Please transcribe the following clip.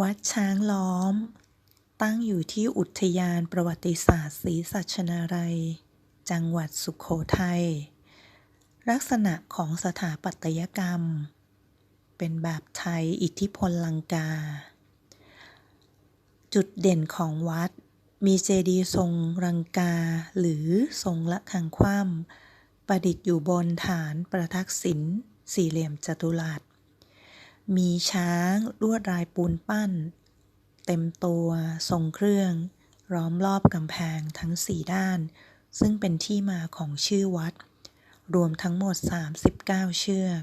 วัดช้างล้อม ตั้งอยู่ที่อุทยานประวัติศาสตร์ศรีสัชนาลัย จังหวัดสุขโขทัย ลักษณะของสถาปัตยกรรม เป็นแบบไทยอิทธิพลลังกา จุดเด่นของวัดมีเจดีย์ทรงรังกาหรือทรงละคังคว่ำประดิษฐ์อยู่บนฐานประทักษิณสี่เหลี่ยมจัตุรัส มีช้างลวดลายปูนปั้น เต็มตัวทรงเครื่อง ล้อมรอบกำแพงทั้งสี่ด้าน ซึ่งเป็นที่มาของชื่อวัด รวมทั้งหมด 39 เชือก